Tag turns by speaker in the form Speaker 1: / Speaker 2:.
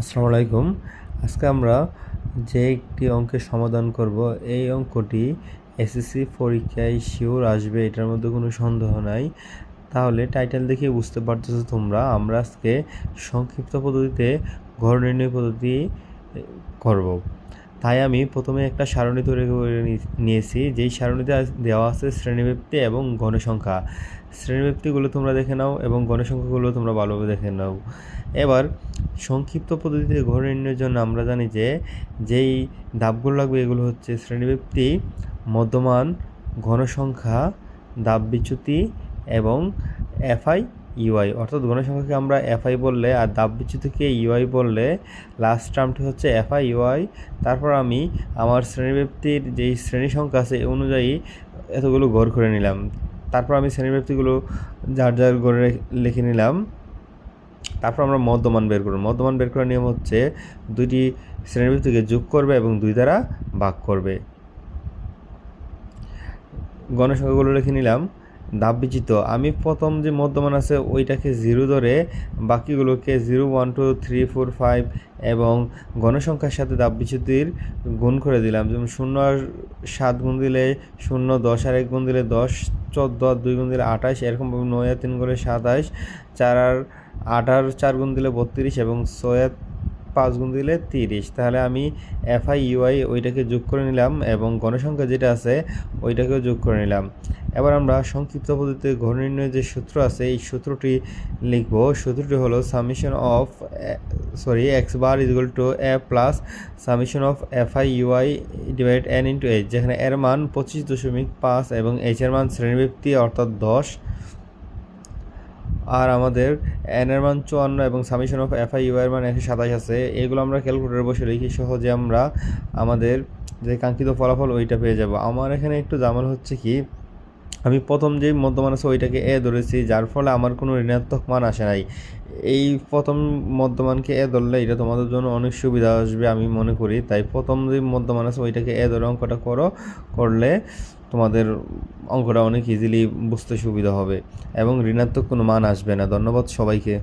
Speaker 1: আসসালামু আলাইকুম। আজকে আমরা যে একটি অঙ্কের সমাধান করব, এই অঙ্কটি এসএসসি পরীক্ষায় শিওর আসবে, এটার মধ্যে কোনো সন্দেহ নাই। তাহলে টাইটেল দেখে বুঝতে পারতেছো তোমরা, আমরা আজকে সংক্ষিপ্ত পদ্ধতিতে ঘর নির্ণয় পদ্ধতি করব। তাই আমি প্রথমে একটা সারণী তৈরি করে নিয়েছি, যেই সারণীতে দেওয়া আছে শ্রেণীব্যাপ্তি এবং গণসংখ্যা। শ্রেণীব্যাপ্তিগুলো তোমরা দেখে নাও এবং গণসংখ্যাগুলো তোমরা ভালোভাবে দেখে নাও। এবার সংক্ষিপ্ত পদ্ধতিতে ঘর নির্ণয়ের জন্য আমরা জানি যে, যেই ধাপগুলো লাগবে এগুলো হচ্ছে শ্রেণীব্যাপ্তি মধ্যমান, ঘনসংখ্যা দাব বিচ্যুতি এবং এফআই, ইউআই। অর্থাৎ ঘনসংখ্যাকে আমরা এফআই বললে আর দাব বিচ্যুতিকে ইউআই বললে লাস্ট টার্মটি হচ্ছে এফআই, ইউআই। তারপর আমি আমার শ্রেণীব্যক্তির যেই শ্রেণি সংখ্যা আছে অনুযায়ী এতগুলো ঘর করে নিলাম। তারপর আমি শ্রেণীব্যক্তিগুলো যার যার ঘরে লিখে নিলাম। তারপর আমরা মধ্যমান বের করব। মধ্যমান বের করার নিয়ম হচ্ছে দুইটি শ্রেণীবৃত্তিকে যোগ করবে এবং দুই দ্বারা ভাগ করবে। গণসংখ্যাগুলো লিখে নিলাম। দাব বিচিত আমি প্রথম যে মধ্যমান আছে, ওইটাকে জিরো ধরে বাকিগুলোকে zero one two three four five এবং গণসংখ্যার সাথে দাব বিচ্যুতির গুণ করে দিলাম। যেমন শূন্য আর সাত গুণ দিলে শূন্য, দশ আর এক গুণ দিলে দশ, চোদ্দ আর দুই গুণ দিলে আঠাশ, এরকমভাবে নয় আর তিন গুণে সাতাশ, চার আর আট আর চার গুণ দিলে বত্রিশ এবং ছয় আর পাঁচ গুণ দিলে তিরিশ। তাহলে আমি এফআই ইউআই ওইটাকে যোগ করে নিলাম এবং গণসংখ্যা যেটা আছে, ওইটাকেও যোগ করে নিলাম। এবার আমরা সংক্ষিপ্ত পদ্ধতিতে ঘন নির্ণয়ের যে সূত্র আছে, এই সূত্রটি লিখব। সূত্রটি হলো summation of sorry X bar equal to A plus summation of F I U I divide N into H যেখানে এর মান পঁচিশ দশমিক পাঁচ এবং এইচ এর মান শ্রেণীব্যক্তি অর্থাৎ দশ। আর আমাদের এন এর মান চুয়ান্ন এবং summation of F I U এর মান একশো সাতাশ আছে। এগুলো আমরা ক্যালকুলেটরে বসে লিখি সহজে আমরা আমাদের যে কাঙ্ক্ষিত ফলাফল ওইটা পেয়ে যাব। আমার এখানে একটু জামাল হচ্ছে কি আমি প্রথম যে মধ্যমান আছে ওইটাকে এ ধরেছি, যার ফলে আমার কোনো ঋণাত্মক মান আসে নাই। এই প্রথম মধ্যমানকে এ ধরলে এটা তোমাদের জন্য অনেক সুবিধা আসবে আমি মনে করি। তাই প্রথম যে মধ্যমান আছে ওইটাকে এ ধরে অঙ্কটা করো, করলে তোমাদের অঙ্কটা অনেক ইজিলি বুঝতে সুবিধা হবে এবং ঋণাত্মক কোনো মান আসবে না। ধন্যবাদ সবাইকে।